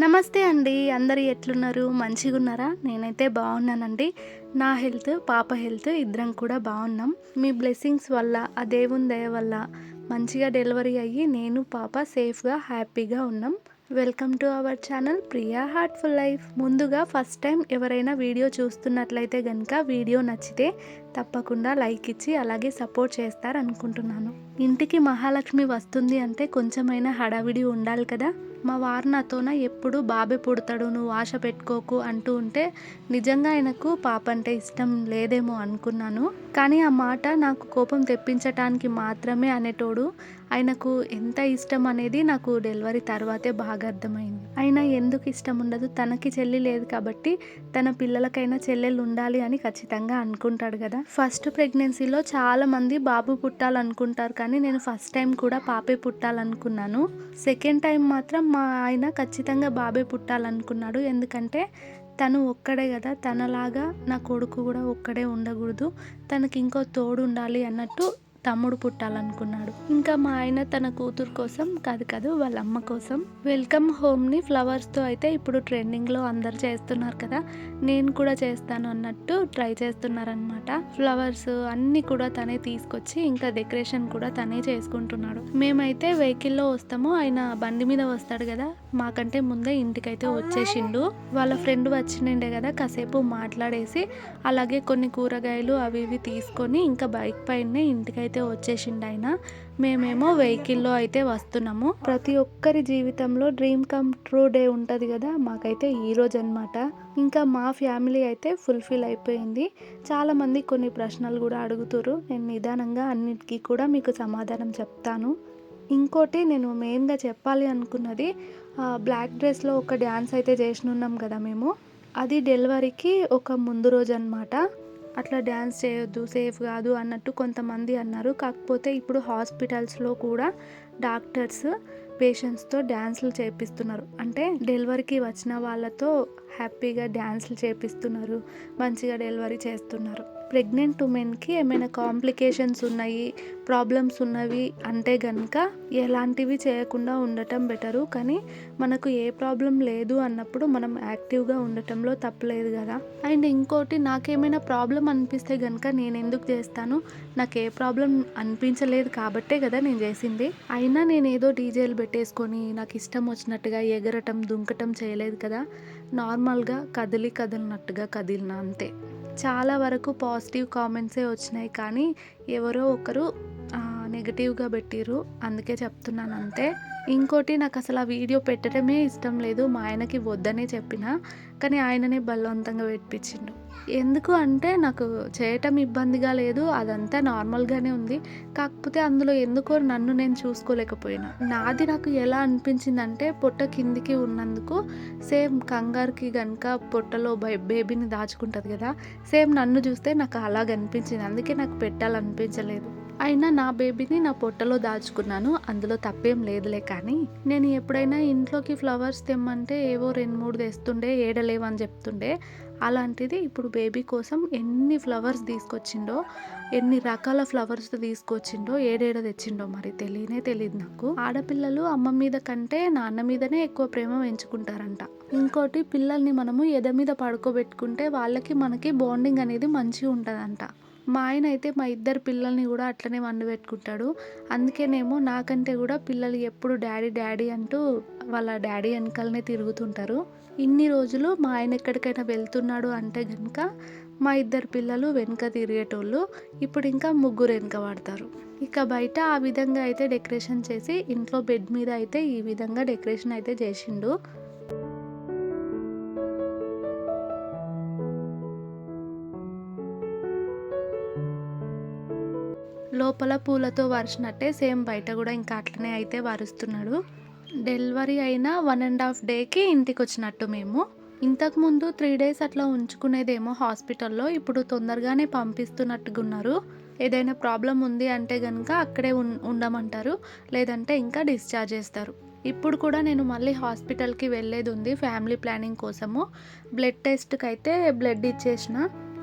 నమస్తే అండి. అందరు ఎట్లున్నారు? మంచిగా ఉన్నారా నేనైతే బాగున్నానండి. నా హెల్త్ పాప హెల్త్ ఇద్దరం కూడా బాగున్నాం. మీ బ్లెస్సింగ్స్ వల్ల ఆ దేవుని దయ వల్ల మంచిగా డెలివరీ అయ్యి నేను పాప సేఫ్గా హ్యాపీగా ఉన్నాం. Welcome to our channel Priya heartful life ముందుగా ఫస్ట్ టైం ఎవరైనా వీడియో చూస్తున్నట్లయితే కనుక వీడియో నచ్చితే తప్పకుండా లైక్ ఇచ్చి అలాగే సపోర్ట్ చేస్తారనుకుంటున్నాను ఇంటికి మహాలక్ష్మి వస్తుంది అంటే కొంచెమైనా హడావిడి ఉండాలి కదా. మా వారు నాతోన ఎప్పుడు బాబే పుడతాడు నువ్వు ఆశ పెట్టుకోకు అంటూ ఉంటే నిజంగా ఆయనకు పాప అంటే ఇష్టం లేదేమో అనుకున్నాను. కానీ ఆ మాట నాకు కోపం తెప్పించటానికి మాత్రమే అనేటోడు ఆయనకు ఎంత ఇష్టం అనేది నాకు డెలివరీ తర్వాతే బాగా అర్థమైంది. ఆయన ఎందుకు ఇష్టం ఉండదు? తనకి చెల్లి లేదు కాబట్టి తన పిల్లలకైనా చెల్లెలు ఉండాలి అని ఖచ్చితంగా అనుకుంటాడు కదా. ఫస్ట్ ప్రెగ్నెన్సీలో చాలా మంది బాబు పుట్టాలనుకుంటారు కానీ నేను ఫస్ట్ టైం కూడా పాపే పుట్టాలనుకున్నాను. సెకండ్ టైం మాత్రం మా ఆయన ఖచ్చితంగా బాబే పుట్టాలనుకున్నాడు. ఎందుకంటే తను ఒక్కడే కదా. తనలాగా నా కొడుకు కూడా ఒక్కడే ఉండకూడదు. తనకి ఇంకో తోడు ఉండాలి అన్నట్టు తమ్ముడు పుట్టాలనుకున్నాడు. ఇంకా మా ఆయన తన కూతురు కోసం కాదు కాదు వాళ్ళ అమ్మ కోసం వెల్కమ్ హోమ్ని ఫ్లవర్స్తో అయితే ఇప్పుడు ట్రెండింగ్లో అందరు చేస్తున్నారు కదా నేను కూడా చేస్తాను అన్నట్టు ట్రై చేస్తున్నారనమాట ఫ్లవర్స్ అన్నీ కూడా తనే తీసుకొచ్చి ఇంకా డెకరేషన్ కూడా తనే చేసుకుంటున్నాడు. మేమైతే వెహికల్లో వస్తాము ఆయన బండి మీద వస్తాడు కదా మాకంటే ముందే ఇంటికైతే వచ్చేసిండు. వాళ్ళ ఫ్రెండ్ వచ్చిండే కదా కాసేపు మాట్లాడేసి అలాగే కొన్ని కూరగాయలు అవి ఇవి తీసుకొని ఇంకా బైక్ పైనే ఇంటికైతే అయితే వచ్చేసిండు ఆయన మేమేమో వెహికల్లో అయితే వస్తున్నాము. ప్రతి ఒక్కరి జీవితంలో డ్రీమ్ కమ్ ట్రూ డే ఉంటుంది కదా మాకైతే ఈ రోజు అనమాట ఇంకా మా ఫ్యామిలీ అయితే ఫుల్ఫిల్ అయిపోయింది. చాలామంది కొన్ని ప్రశ్నలు కూడా అడుగుతారు నేను నిదానంగా అన్నిటికీ కూడా మీకు సమాధానం చెప్తాను. ఇంకోటి నేను మెయిన్గా చెప్పాలి అనుకున్నది బ్లాక్ డ్రెస్లో ఒక డ్యాన్స్ అయితే చేసినున్నాం కదా మేము. అది డెలివరీకి ఒక ముందు రోజు అనమాట అట్లా డ్యాన్స్ చేయొద్దు సేఫ్ కాదు అన్నట్టు కొంతమంది అన్నారు. కాకపోతే ఇప్పుడు హాస్పిటల్స్లో కూడా డాక్టర్స్ పేషెంట్స్తో డ్యాన్సులు చేపిస్తున్నారు. అంటే డెలివరీకి వచ్చిన వాళ్ళతో హ్యాపీగా డ్యాన్సులు చేపిస్తున్నారు. మంచిగా డెలివరీ చేస్తున్నారు. ప్రెగ్నెంట్ ఉమెన్కి ఏమైనా కాంప్లికేషన్స్ ఉన్నాయి ప్రాబ్లమ్స్ ఉన్నవి అంటే కనుక ఎలాంటివి చేయకుండా ఉండటం బెటరు. కానీ మనకు ఏ ప్రాబ్లం లేదు అన్నప్పుడు మనం యాక్టివ్గా ఉండటంలో తప్పలేదు కదా. అండ్ ఇంకోటి నాకేమైనా ప్రాబ్లం అనిపిస్తే కనుక నేను ఎందుకు చేస్తాను? నాకు ఏ ప్రాబ్లం అనిపించలేదు కాబట్టే కదా నేను చేసింది. అయినా నేను ఏదో డీజేలు పెట్టేసుకొని నాకు ఇష్టం వచ్చినట్టుగా ఎగరటం దుంకటం చేయలేదు కదా. నార్మల్గా కదిలి కదిలినట్టుగా కదిలిన అంతే. చాలా వరకు పాజిటివ్ కామెంట్సే వచ్చినాయి కానీ ఎవరో ఒకరు నెగిటివ్గా పెట్టిర్రు. అందుకే చెప్తున్నాను అంతే ఇంకోటి నాకు అసలు ఆ వీడియో పెట్టడమే ఇష్టం లేదు. మా ఆయనకి వద్దనే చెప్పిన. కానీ ఆయననే బలవంతంగా పెట్టించిండు. ఎందుకు అంటే నాకు చేయటం ఇబ్బందిగా లేదు. అదంతా నార్మల్గానే ఉంది. కాకపోతే అందులో ఎందుకో నన్ను నేను చూసుకోలేకపోయినా. నాది నాకు ఎలా అనిపించింది అంటే పొట్ట కిందికి ఉన్నందుకు సేమ్ కంగారుకి కనుక పొట్టలో బై- బేబీని దాచుకుంటుంది కదా. సేమ్ నన్ను చూస్తే నాకు అలాగ అనిపించింది అందుకే నాకు పెట్టాలనిపించలేదు. అయినా నా బేబీని నా పొట్టలో దాచుకున్నాను. అందులో తప్పేం లేదులే కానీ నేను ఎప్పుడైనా ఇంట్లోకి ఫ్లవర్స్ తెమ్మంటే ఏవో రెండు మూడు తెస్తుండే ఏడలేవని చెప్తుండే. అలాంటిది ఇప్పుడు బేబీ కోసం ఎన్ని ఫ్లవర్స్ తీసుకొచ్చిండో ఎన్ని రకాల ఫ్లవర్స్ తీసుకొచ్చిండో ఏడేడ తెచ్చిండో మరి తెలియనే తెలియదు నాకు. ఆడపిల్లలు అమ్మ మీద కంటే నాన్న మీదనే ఎక్కువ ప్రేమ పెంచుకుంటారంట. ఇంకోటి పిల్లల్ని మనము ఎద మీద పడుకోబెట్టుకుంటే వాళ్ళకి మనకి బాండింగ్ అనేది మంచిగా ఉంటుందంట. మా ఆయన అయితే మా ఇద్దరు పిల్లల్ని కూడా అట్లనే వండి పెట్టుకుంటాడు. అందుకేనేమో నాకంటే కూడా పిల్లలు ఎప్పుడు డాడీ డాడీ అంటూ వాళ్ళ డాడీ వెనకాలనే తిరుగుతుంటారు. ఇన్ని రోజులు మా ఆయన ఎక్కడికైనా వెళ్తున్నాడు అంటే కనుక మా ఇద్దరు పిల్లలు వెనుక తిరిగేటోళ్ళు ఇప్పుడు ఇంకా ముగ్గురు వెనుక పడతారు. ఇక బయట ఆ విధంగా అయితే డెకరేషన్ చేసి ఇంట్లో బెడ్ మీద అయితే ఈ విధంగా డెకరేషన్ అయితే చేసిండు. లోపల పూలతో వరిచినట్టే సేమ్ బయట కూడా ఇంకా అట్లనే అయితే వరుస్తున్నాడు. డెలివరీ అయిన వన్ అండ్ హాఫ్ డేకి ఇంటికి వచ్చినట్టు మేము ఇంతకుముందు త్రీ డేస్ అట్లా ఉంచుకునేదేమో హాస్పిటల్లో ఇప్పుడు తొందరగానే పంపిస్తున్నట్టుగా ఉన్నారు ఏదైనా ప్రాబ్లం ఉంది అంటే కనుక అక్కడే ఉన్- ఉండమంటారు లేదంటే ఇంకా డిశ్చార్జ్ చేస్తారు. ఇప్పుడు కూడా నేను మళ్ళీ హాస్పిటల్కి వెళ్ళేది ఉంది ఫ్యామిలీ ప్లానింగ్ కోసము. బ్లడ్ టెస్ట్కి అయితే బ్లడ్ ఇచ్చేసిన.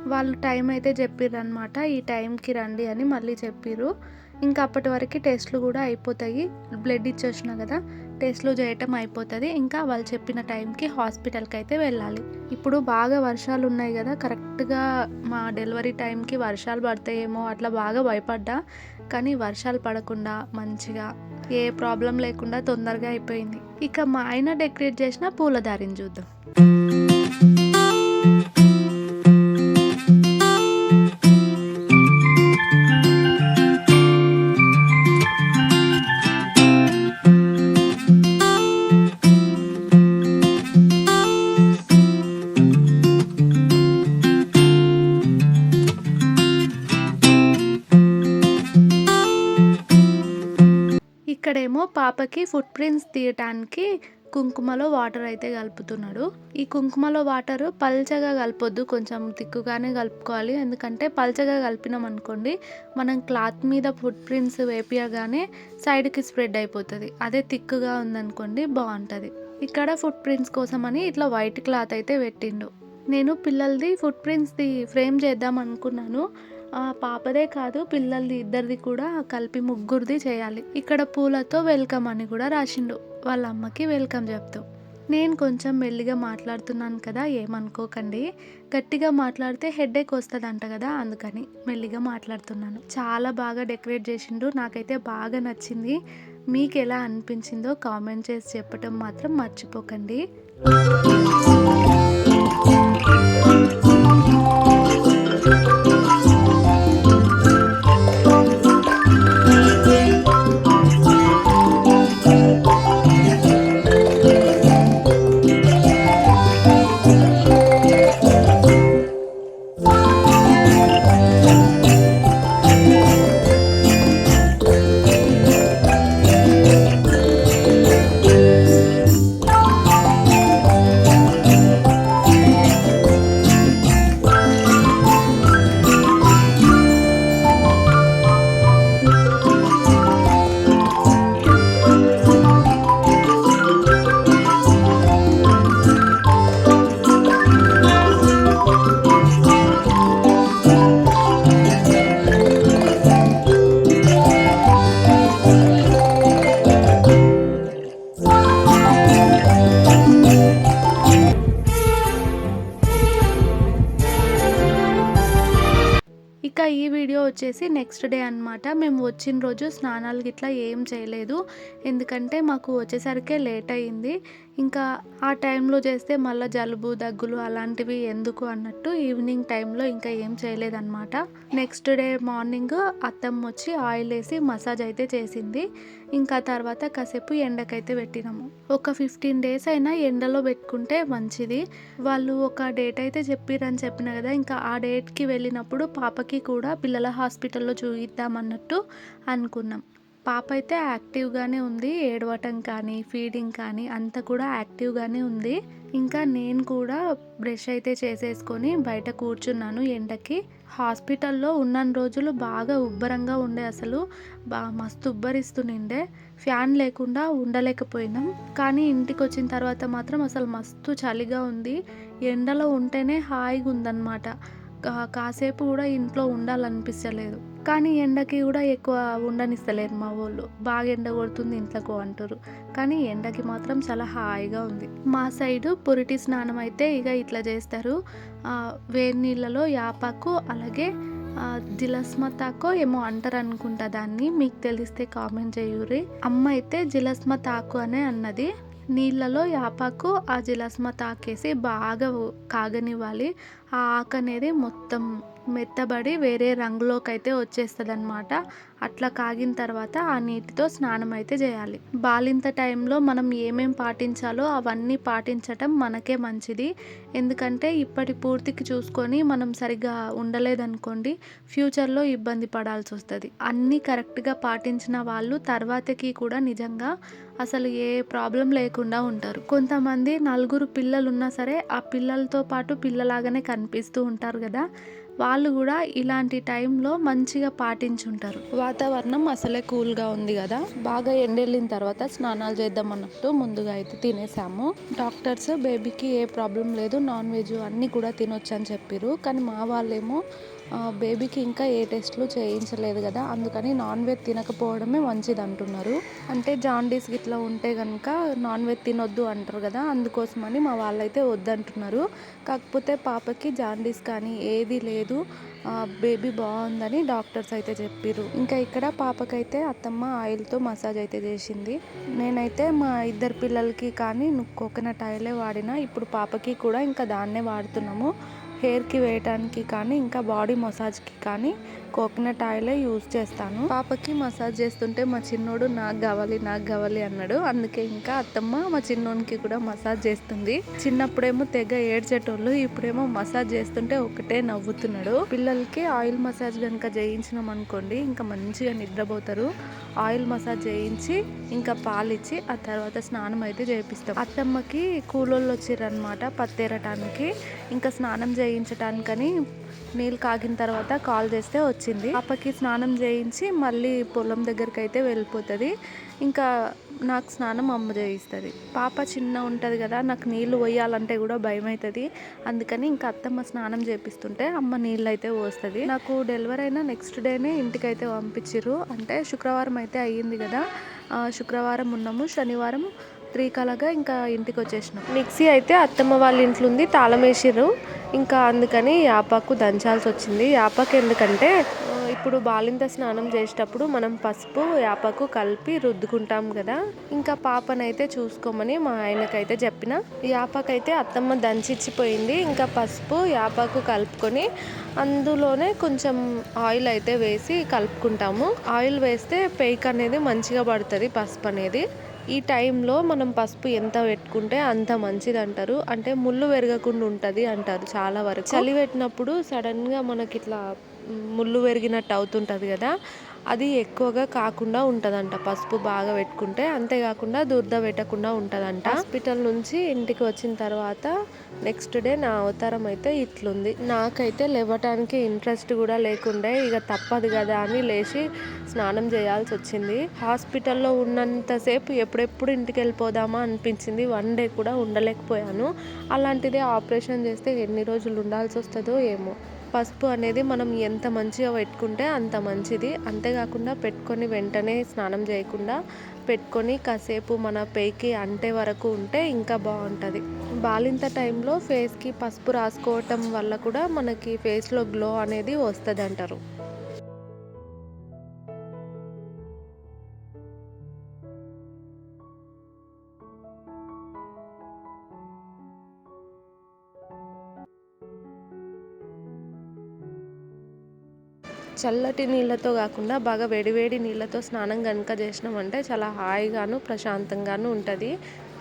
వాళ్ళు టైం అయితే చెప్పిర్రు అనమాట ఈ టైంకి రండి అని మళ్ళీ చెప్పిర్రు. ఇంకా అప్పటి వరకు టెస్ట్లు కూడా అయిపోతాయి. బ్లడ్ ఇచ్చేసిన కదా టెస్ట్లు చేయటం అయిపోతుంది. ఇంకా వాళ్ళు చెప్పిన టైంకి హాస్పిటల్కి అయితే వెళ్ళాలి. ఇప్పుడు బాగా వర్షాలు ఉన్నాయి కదా కరెక్ట్గా మా డెలివరీ టైంకి వర్షాలు పడతాయేమో అట్లా బాగా భయపడ్డా. కానీ వర్షాలు పడకుండా మంచిగా ఏ ప్రాబ్లం లేకుండా తొందరగా అయిపోయింది. ఇక మా ఆయన డెకరేట్ చేసిన పూలదారిని చూద్దాం. పాపకి ఫుట్ ప్రింట్స్ తీయటానికి కుంకుమలో వాటర్ అయితే కలుపుతున్నాడు. ఈ కుంకుమలో వాటర్ పల్చగా కలపొద్దు కొంచెం తిక్కుగానే కలుపుకోవాలి. ఎందుకంటే పల్చగా కలిపినాం అనుకోండి మనం క్లాత్ మీద ఫుట్ ప్రింట్స్ వేపియగానే సైడ్కి స్ప్రెడ్ అయిపోతుంది. అదే తిక్కుగా ఉందనుకోండి బాగుంటుంది. ఇక్కడ ఫుట్ ప్రింట్స్ కోసమని ఇట్లా వైట్ క్లాత్ అయితే పెట్టిండు. నేను పిల్లలది ఫుట్ ప్రింట్స్ది ఫ్రేమ్ చేద్దాం అనుకున్నాను. పాపదే కాదు పిల్లలది ఇద్దరిది కూడా కలిపి ముగ్గురిది చేయాలి. ఇక్కడ పూలతో వెల్కమ్ అని కూడా రాసిండు. వాళ్ళ అమ్మకి వెల్కమ్ చెప్తూ. నేను కొంచెం మెల్లిగా మాట్లాడుతున్నాను కదా ఏమనుకోకండి. గట్టిగా మాట్లాడితే హెడేక్ వస్తుంది అంట కదా అందుకని మెల్లిగా మాట్లాడుతున్నాను. చాలా బాగా డెకరేట్ చేసిండు నాకైతే బాగా నచ్చింది. మీకు ఎలా అనిపించిందో కామెంట్ చేసి చెప్పటం మాత్రం మర్చిపోకండి. వచ్చేసి నెక్స్ట్ డే అన్నమాట మేము వచ్చిన రోజు స్నానాలు గిట్లా ఏం చేయలేదు. ఎందుకంటే మాకు వచ్చేసరికే లేట్ అయ్యింది. ఇంకా ఆ టైంలో చేస్తే మళ్ళీ జలుబు దగ్గులు అలాంటివి ఎందుకు అన్నట్టు ఈవినింగ్ టైంలో ఇంకా ఏం చేయలేదన్నమాట. నెక్స్ట్ డే మార్నింగ్ అత్తమ్మ వచ్చి ఆయిల్ వేసి మసాజ్ అయితే చేసింది. ఇంకా తర్వాత కాసేపు ఎండకైతే పెట్టినాము. ఒక ఫిఫ్టీన్ డేస్ అయినా ఎండలో పెట్టుకుంటే మంచిది. వాళ్ళు ఒక డేట్ అయితే చెప్పిరని చెప్పిన కదా ఇంకా ఆ డేట్కి వెళ్ళినప్పుడు పాపకి కూడా పిల్లల హాస్పిటల్లో చూపిద్దామన్నట్టు అనుకున్నాం. పాప అయితే యాక్టివ్గానే ఉంది. ఏడవటం కానీ ఫీడింగ్ కానీ అంతా కూడా యాక్టివ్గానే ఉంది. ఇంకా నేను కూడా బ్రష్ అయితే చేసేసుకొని బయట కూర్చున్నాను ఎండకి. హాస్పిటల్లో ఉన్న రోజులు బాగా ఉబ్బరంగా ఉండే అసలు. బా మస్తు ఉబ్బరిస్తుండే ఫ్యాన్ లేకుండా ఉండలేకపోయినాం. కానీ ఇంటికి వచ్చిన తర్వాత మాత్రం అసలు మస్తు చలిగా ఉంది. ఎండలో ఉంటేనే హాయిగా ఉందన్నమాట కా- కాసేపు కూడా ఇంట్లో ఉండాలనిపించలేదు కానీ ఎండకి కూడా ఎక్కువ ఉండనిస్తలేరు మా వాళ్ళు. బాగా ఎండ కొడుతుంది ఇంట్లోకి అంటారు. కానీ ఎండకి మాత్రం చాలా హాయిగా ఉంది. మా సైడు పురిటి స్నానం అయితే ఇక ఇట్లా చేస్తారు. వేడి నీళ్ళలో యాపాకు అలాగే జిలస్మతాకో ఏమో అంటారు అనుకుంటా దాన్ని. మీకు తెలిస్తే కామెంట్ చేయుర్రి. అమ్మ అయితే జిలస్మతాకు అనే అన్నది. నీళ్ళలో యాపాకు ఆ జిలస్మ తాకేసి బాగా కాగనివ్వాలి. ఆ ఆకు అనేది మొత్తం మెత్తబడి వేరే రంగులోకి అయితే వచ్చేస్తుంది అనమాట అట్లా కాగిన తర్వాత ఆ నీటితో స్నానం అయితే చేయాలి. బాలింత టైంలో మనం ఏమేం పాటించాలో అవన్నీ పాటించటం మనకే మంచిది. ఎందుకంటే ఇప్పటి పూర్తికి చూసుకొని మనం సరిగ్గా ఉండలేదనుకోండి ఫ్యూచర్లో ఇబ్బంది పడాల్సి వస్తుంది అన్నీ కరెక్ట్గా పాటించిన వాళ్ళు తర్వాతకి కూడా నిజంగా అసలు ఏ ప్రాబ్లం లేకుండా ఉంటారు. కొంతమంది నలుగురు పిల్లలు ఉన్నా సరే ఆ పిల్లలతో పాటు పిల్లలాగానే కనిపిస్తూ ఉంటారు కదా. వాళ్ళు కూడా ఇలాంటి టైంలో మంచిగా పాటించుంటారు. వాతావరణం అసలే కూల్గా ఉంది కదా. బాగా ఎండెళ్ళిన తర్వాత స్నానాలు చేద్దాం అన్నట్టు ముందుగా అయితే తినేసాము. డాక్టర్స్ బేబీకి ఏ ప్రాబ్లం లేదు. నాన్ వెజ్ అన్నీ కూడా తినొచ్చు అని చెప్పారు కానీ మా వాళ్ళేమో బేబీకి ఇంకా ఏ టెస్ట్లు చేయించలేదు కదా అందుకని నాన్ వెజ్ తినకపోవడమే మంచిది అంటున్నారు. అంటే జాండీస్ ఇట్లా ఉంటే కనుక నాన్ వెజ్ తినొద్దు అంటారు కదా అందుకోసమని మా వాళ్ళైతే వద్దంటున్నారు. కాకపోతే పాపకి జాండీస్ కానీ ఏది లేదు. బేబీ బాగుందని డాక్టర్స్ అయితే చెప్పారు ఇంకా ఇక్కడ పాపకైతే అత్తమ్మ ఆయిల్తో మసాజ్ అయితే చేసింది. నేనైతే మా ఇద్దరు పిల్లలకి కానీ కోకోనట్ ఆయిలే వాడిన ఇప్పుడు పాపకి కూడా ఇంకా దాన్నే వాడుతున్నాము. హెయిర్కి వేయటానికి కానీ ఇంకా బాడీ మసాజ్కి కానీ కోకోనట్ ఆయిలే యూజ్ చేస్తాను. పాపకి మసాజ్ చేస్తుంటే మా చిన్నోడు నాకు కావాలి నాకు కావాలి అన్నాడు. అందుకే ఇంకా అత్తమ్మ మా చిన్నోనికి కూడా మసాజ్ చేస్తుంది. చిన్నప్పుడేమో తెగ ఏడ్చేటోళ్ళు ఇప్పుడేమో మసాజ్ చేస్తుంటే ఒకటే నవ్వుతున్నాడు. పిల్లలకి ఆయిల్ మసాజ్ కనుక చేయించినాం అనుకోండి ఇంకా మంచిగా నిద్రపోతారు. ఆయిల్ మసాజ్ చేయించి ఇంకా పాలిచ్చి ఆ తర్వాత స్నానం అయితే చేపిస్తాం. అత్తమ్మకి కూలోళ్ళు వచ్చారనమాట పత్తేరటానికి. ఇంకా స్నానం చేయించటానికని నీళ్ళు కాగిన తర్వాత కాల్ చేస్తే వచ్చింది. పాపకి స్నానం చేయించి మళ్ళీ పొలం దగ్గరికి అయితే వెళ్ళిపోతుంది. ఇంకా నాకు స్నానం అమ్మ చేయిస్తుంది. పాప చిన్న ఉంటుంది కదా నాకు నీళ్ళు పోయాలంటే కూడా భయం అవుతుంది అందుకని ఇంకా అత్తమ్మ స్నానం చేపిస్తుంటే అమ్మ నీళ్ళు అయితే పోస్తుంది. నాకు డెలివరీ అయిన నెక్స్ట్ డేనే ఇంటికి అయితే పంపించిర్రు. అంటే శుక్రవారం అయితే అయ్యింది కదా. శుక్రవారం ఉన్నాము. శనివారం త్రీ కలగా ఇంకా ఇంటికి వచ్చేసినాం మిక్సీ అయితే అత్తమ్మ వాళ్ళ ఇంట్లో ఉంది తాళం వేసిర్రు. ఇంకా అందుకని యాపాకు దంచాల్సి వచ్చింది యాపాకు ఎందుకంటే ఇప్పుడు బాలింత స్నానం చేసేటప్పుడు మనం పసుపు యాపకు కలిపి రుద్దుకుంటాం కదా. ఇంకా పాపనైతే చూసుకోమని మా ఆయనకైతే చెప్పిన. యాపకైతే అత్తమ్మ దంచిచ్చిపోయింది. ఇంకా పసుపు యాపకు కలుపుకొని అందులోనే కొంచెం ఆయిల్ అయితే వేసి కలుపుకుంటాము. ఆయిల్ వేస్తే పేక్ అనేది మంచిగా పడుతుంది పసుపు అనేది ఈ టైంలో మనం పసుపు ఎంత పెట్టుకుంటే అంత మంచిది అంటారు అంటే ముళ్ళు పెరగకుండా ఉంటుంది అంటారు చాలా వరకు. చలి పెట్టినప్పుడు సడన్గా మనకి ఇట్లా ముళ్ళు పెరిగినట్టు అవుతుంటుంది కదా. అది ఎక్కువగా కాకుండా ఉంటుందంట. పసుపు బాగా పెట్టుకుంటే అంతేకాకుండా దుర్ద పెట్టకుండా ఉంటుందంట. హాస్పిటల్ నుంచి ఇంటికి వచ్చిన తర్వాత నెక్స్ట్ డే నా అవతారం అయితే ఇట్లుంది. నాకైతే లేవటానికి ఇంట్రెస్ట్ కూడా లేకుండే ఇక తప్పదు కదా అని లేచి స్నానం చేయాల్సి వచ్చింది. హాస్పిటల్లో ఉన్నంతసేపు ఎప్పుడెప్పుడు ఇంటికి వెళ్ళిపోదామా అనిపించింది. వన్ డే కూడా ఉండలేకపోయాను. అలాంటిదే ఆపరేషన్ చేస్తే ఎన్ని రోజులు ఉండాల్సి వస్తుందో ఏమో. పసుపు అనేది మనం ఎంత మంచిగా పెట్టుకుంటే అంత మంచిది. అంతేకాకుండా పెట్టుకొని వెంటనే స్నానం చేయకుండా పెట్టుకొని కాసేపు మన పేకి అంటే వరకు ఉంటే ఇంకా బాగుంటుంది. బాలింత టైంలో ఫేస్కి పసుపు రాసుకోవటం వల్ల కూడా మనకి ఫేస్లో గ్లో అనేది వస్తుంది అంటారు చల్లటి నీళ్ళతో కాకుండా బాగా వేడివేడి నీళ్ళతో స్నానం కనుక చేసినామంటే చాలా హాయిగాను ప్రశాంతంగాను ఉంటుంది.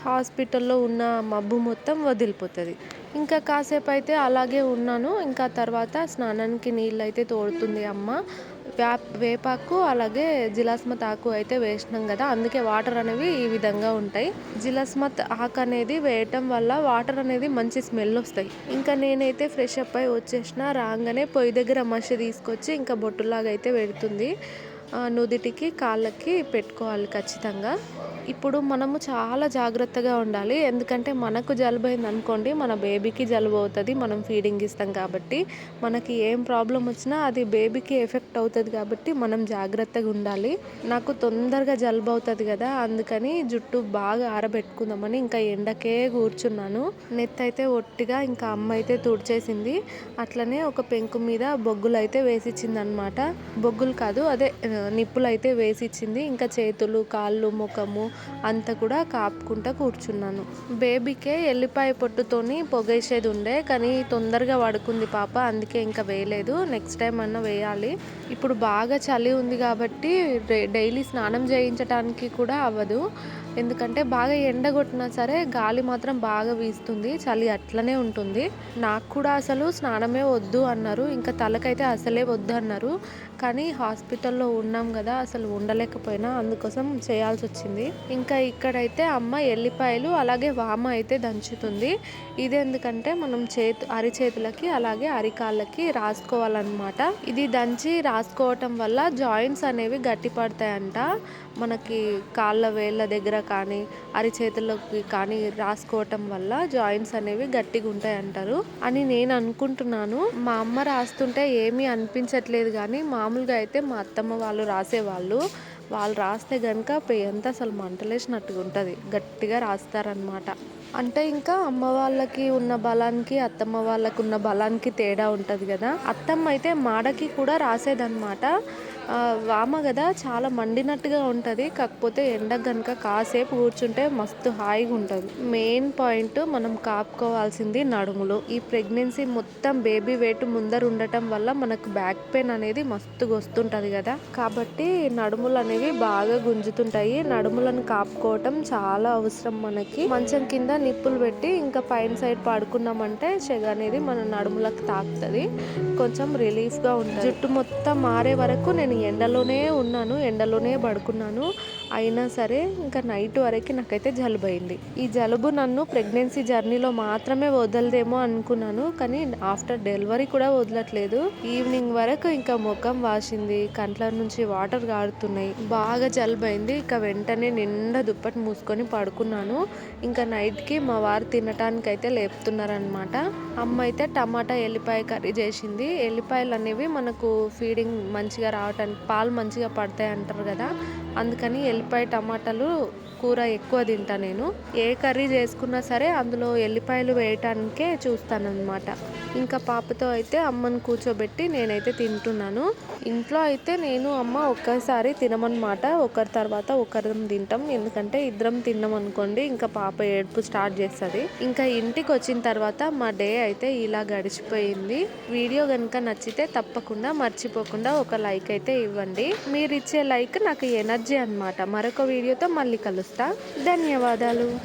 హాస్పిటల్లో ఉన్న మబ్బు మొత్తం వదిలిపోతుంది. ఇంకా కాసేపు అయితే అలాగే ఉన్నాను. ఇంకా తర్వాత స్నానానికి నీళ్ళు అయితే తోడుతుంది అమ్మ. వేపాకు అలాగే జిలాస్మత్ ఆకు అయితే వేసినాం కదా అందుకే వాటర్ అనేవి ఈ విధంగా ఉంటాయి. జిలాస్మత్ ఆకు అనేది వేయటం వల్ల వాటర్ అనేది మంచి స్మెల్ వస్తాయి. ఇంకా నేనైతే ఫ్రెష్ అప్ అయి వచ్చేసిన రాగానే పొయ్యి దగ్గర మసి తీసుకొచ్చి ఇంకా బొట్టులాగా అయితే పెడుతుంది. నుదిటికి కాళ్ళకి పెట్టుకోవాలి ఖచ్చితంగా. ఇప్పుడు మనము చాలా జాగ్రత్తగా ఉండాలి. ఎందుకంటే మనకు జలుబు అయింది అనుకోండి మన బేబీకి జలుబు అవుతుంది మనం ఫీడింగ్ ఇస్తాం కాబట్టి. మనకి ఏం ప్రాబ్లం వచ్చినా అది బేబీకి ఎఫెక్ట్ అవుతుంది కాబట్టి మనం జాగ్రత్తగా ఉండాలి. నాకు తొందరగా జలుబు అవుతుంది కదా అందుకని జుట్టు బాగా ఆరబెట్టుకుందామని ఇంకా ఎండకే కూర్చున్నాను. నెత్తి అయితే ఒట్టిగా ఇంకా అమ్మ అయితే తుడిచేసింది. అట్లనే ఒక పెంకు మీద బొగ్గులు అయితే వేసిచ్చింది అనమాట బొగ్గులు కాదు అదే నిప్పులు అయితే వేసిచ్చింది. ఇంకా చేతులు కాళ్ళు ముఖము అంతా కూడా కాపుకుంటా కూర్చున్నాను. బేబీకే ఎల్లిపాయ పొట్టుతోని పొగేసేది ఉండే కానీ తొందరగా పడుకుంది పాప అందుకే ఇంకా వేయలేదు. నెక్స్ట్ టైం అన్నా వేయాలి. ఇప్పుడు బాగా చలి ఉంది కాబట్టి డే- డైలీ స్నానం చేయించడానికి కూడా అవ్వదు. ఎందుకంటే బాగా ఎండ కొట్టినా సరే గాలి మాత్రం బాగా వీస్తుంది. చలి అట్లనే ఉంటుంది. నాకు కూడా అసలు స్నానమే వద్దు అన్నారు. ఇంకా తలకైతే అసలే వద్దు అన్నారు కానీ హాస్పిటల్లో ఉన్నాం కదా అసలు ఉండలేకపోయినా అందుకోసం చేయాల్సి వచ్చింది ఇంకా ఇక్కడైతే అమ్మ ఎల్లిపాయలు అలాగే వామ అయితే దంచుతుంది. ఇది ఎందుకంటే మనం చేతు అరిచేతులకి అలాగే అరికాళ్ళకి రాసుకోవాలన్నమాట. ఇది దంచి రాసుకోవటం వల్ల జాయింట్స్ అనేవి గట్టిపడతాయంట. మనకి కాళ్ళ వేళ్ళ దగ్గర కానీ అరిచేతులకి కానీ రాసుకోవటం వల్ల జాయింట్స్ అనేవి గట్టిగా ఉంటాయి అంటారు అని నేను అనుకుంటున్నాను. మా అమ్మ రాస్తుంటే ఏమీ అనిపించట్లేదు కానీ మా మామూలుగా అయితే మా అత్తమ్మ వాళ్ళు రాసేవాళ్ళు. వాళ్ళు రాస్తే కనుక ఎంత అసలు మంటలేసినట్టుగా ఉంటుంది. గట్టిగా రాస్తారనమాట అంటే ఇంకా అమ్మ వాళ్ళకి ఉన్న బలానికి అత్తమ్మ వాళ్ళకి ఉన్న బలానికి తేడా ఉంటుంది కదా. అత్తమ్మ అయితే మాడకి కూడా రాసేదనమాట వామ కదా చాలా మండినట్టుగా ఉంటుంది. కాకపోతే ఎండ కనుక కాసేపు కూర్చుంటే మస్తు హాయిగా ఉంటుంది. మెయిన్ పాయింట్ మనం కాపుకోవాల్సింది నడుములు. ఈ ప్రెగ్నెన్సీ మొత్తం బేబీ వెయిట్ ముందర ఉండటం వల్ల మనకు బ్యాక్ పెయిన్ అనేది మస్తుగా వస్తుంటుంది కదా కాబట్టి నడుములు అనేవి బాగా గుంజుతుంటాయి. నడుములను కాపుకోవటం చాలా అవసరం మనకి. మంచం కింద నిప్పులు పెట్టి ఇంకా పైన సైడ్ పడుకున్నామంటే చెగ అనేది మన నడుములకు తాకుతుంది. కొంచెం రిలీఫ్గా ఉంటుంది. జుట్టు మొత్తం మారే వరకు నేను ఎండలోనే ఉన్నాను ఎండలోనే పడుకున్నాను. అయినా సరే ఇంకా నైట్ వరకు నాకైతే జలుబు అయింది ఈ జలుబు నన్ను ప్రెగ్నెన్సీ జర్నీలో మాత్రమే వదలదేమో అనుకున్నాను కానీ ఆఫ్టర్ డెలివరీ కూడా వదలట్లేదు. ఈవినింగ్ వరకు ఇంకా ముఖం వాసింది కంట్ల నుంచి వాటర్ గారుతున్నాయి. బాగా జలుబు అయింది ఇక వెంటనే నిండా దుప్పటి మూసుకొని పడుకున్నాను. ఇంకా నైట్కి మా వారు తినటానికి అయితే లేపుతున్నారనమాట అమ్మ అయితే టమాటా ఎల్లిపాయ కర్రీ చేసింది. ఎల్లిపాయలు అనేవి మనకు ఫీడింగ్ మంచిగా రావటానికి పాలు మంచిగా పడతాయి అంటారు కదా అందుకని ఎల్లి ఉల్లిపాయ టమాటాలు కూర ఎక్కువ తింటా నేను. ఏ కర్రీ చేసుకున్నా సరే అందులో ఎల్లిపాయలు వేయటానికే చూస్తానన్నమాట. ఇంకా పాపతో అయితే అమ్మని కూర్చోబెట్టి నేనైతే తింటున్నాను. ఇంట్లో అయితే నేను అమ్మ ఒక్కసారి తినమన్నమాట. ఒకరి తర్వాత ఒకరం తింటాం. ఎందుకంటే ఇద్దరం తిన్నాం అనుకోండి ఇంకా పాప ఏడుపు స్టార్ట్ చేస్తుంది. ఇంకా ఇంటికి వచ్చిన తర్వాత మా డే అయితే ఇలా గడిచిపోయింది. వీడియో కనుక నచ్చితే తప్పకుండా మర్చిపోకుండా ఒక లైక్ అయితే ఇవ్వండి. మీరు ఇచ్చే లైక్ నాకు ఎనర్జీ అనమాట మరొక వీడియోతో మళ్ళీ చేస్తా. ధన్యవాదాలు.